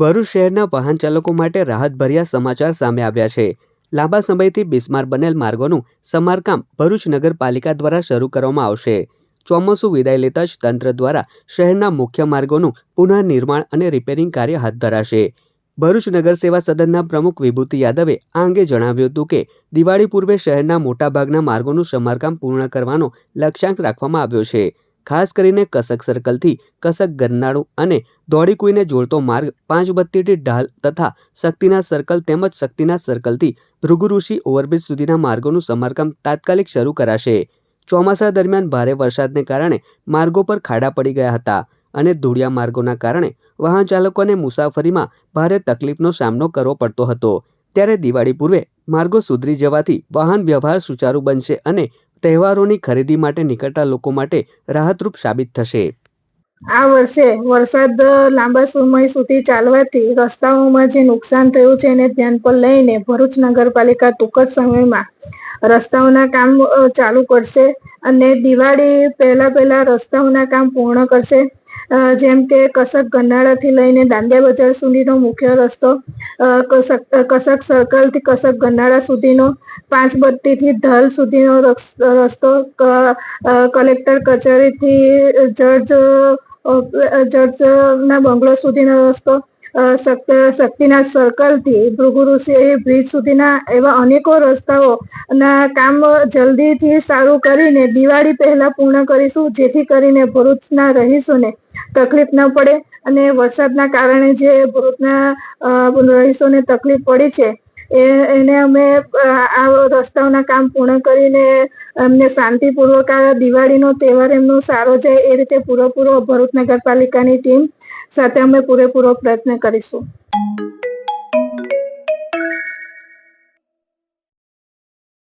ભરૂચ શહેરના વાહન ચાલકો માટે રાહતભર્યા સમાચાર સામે આવ્યા છે. લાંબા સમયથી બિસ્માર બનેલ માર્ગોનું સમારકામ ભરૂચ નગરપાલિકા દ્વારા શરૂ કરવામાં આવશે. ચોમાસું વિદાય લેતા જ તંત્ર દ્વારા શહેરના મુખ્ય માર્ગોનું પુનઃનિર્માણ અને રિપેરિંગ કાર્ય હાથ ધરાશે. ભરૂચ નગર સેવા સદનના પ્રમુખ વિભૂતિ યાદવે આ અંગે જણાવ્યું હતું કે, દિવાળી પૂર્વે શહેરના મોટાભાગના માર્ગોનું સમારકામ પૂર્ણ કરવાનો લક્ષ્યાંક રાખવામાં આવ્યો છે. ખાસ કરીને કસક સર્કલથી કસક ગરનાળું અને દોડીકુઈને જોડતો માર્ગ પાંચ બત્તીથી ઢાલ તથા શક્તિના સર્કલ તેમજ શક્તિના સર્કલથી ભૃગુઋષિ ઓવરબ્રિજ સુધીના માર્ગોનું સમારકામ તાત્કાલિક શરૂ કરાશે. ચોમાસા દરમિયાન ભારે વરસાદને કારણે માર્ગો પર ખાડા પડી ગયા હતા અને ધૂળિયા માર્ગોના કારણે વાહન ચાલકોને મુસાફરીમાં ભારે તકલીફનો સામનો કરવો પડતો હતો. ત્યારે દિવાળી પૂર્વે માર્ગો સુધરી જવાથી વાહન વ્યવહાર સુચારુ બનશે અને તહેવારોની ખરીદી માટે નીકળતા લોકો માટે રાહતરૂપ સાબિત થશે. આ વર્ષે વરસાદ લાંબા સમય સુધી ચાલવાથી રસ્તાઓમાં જે નુકસાન થયું છે એને ધ્યાન પર લઈને ભરૂચ નગરપાલિકા ટૂંક જ સમયમાં રસ્તાઓના કામ ચાલુ કરશે. અને દિવાળી પહેલા પહેલા રસ્તાઓના કામ પૂર્ણ કરશે. જેમ કે કસક ગરનાળાથી લઈને દાંડિયા બજાર સુધીનો મુખ્ય રસ્તો કસક કસક સર્કલથી કસક ગરનાળા સુધીનો, પાંચ બત્તીથી ધલ સુધીનો રસ- રસ્તો કલેક્ટર કચેરીથી જજ જજના બંગલો સુધીનો રસ્તો અ, શક્ત- શક્તિનાથ સર્કલથી ભૃગુઋષિ બ્રિજ સુધીના એવા અનેકો રસ્તાઓ ના કામ જલ્દીથી સારું કરીને દિવાળી પહેલા પૂર્ણ કરીશું જેથી કરીને ભરૂચના રહીશોને તકલીફ ન પડે અને વરસાદના કારણે જે ભરૂચના રહીશોને તકલીફ પડી છે એને અમે આ રસ્તાઓના કામ પૂર્ણ કરીને અમને શાંતિપૂર્વક આ દિવાળીનો તહેવાર એમનો સારો જાય એ રીતે પૂરેપૂરો ભરૂચ નગરપાલિકાની ટીમ સાથે અમે પૂરેપૂરો પ્રયત્ન કરીશું.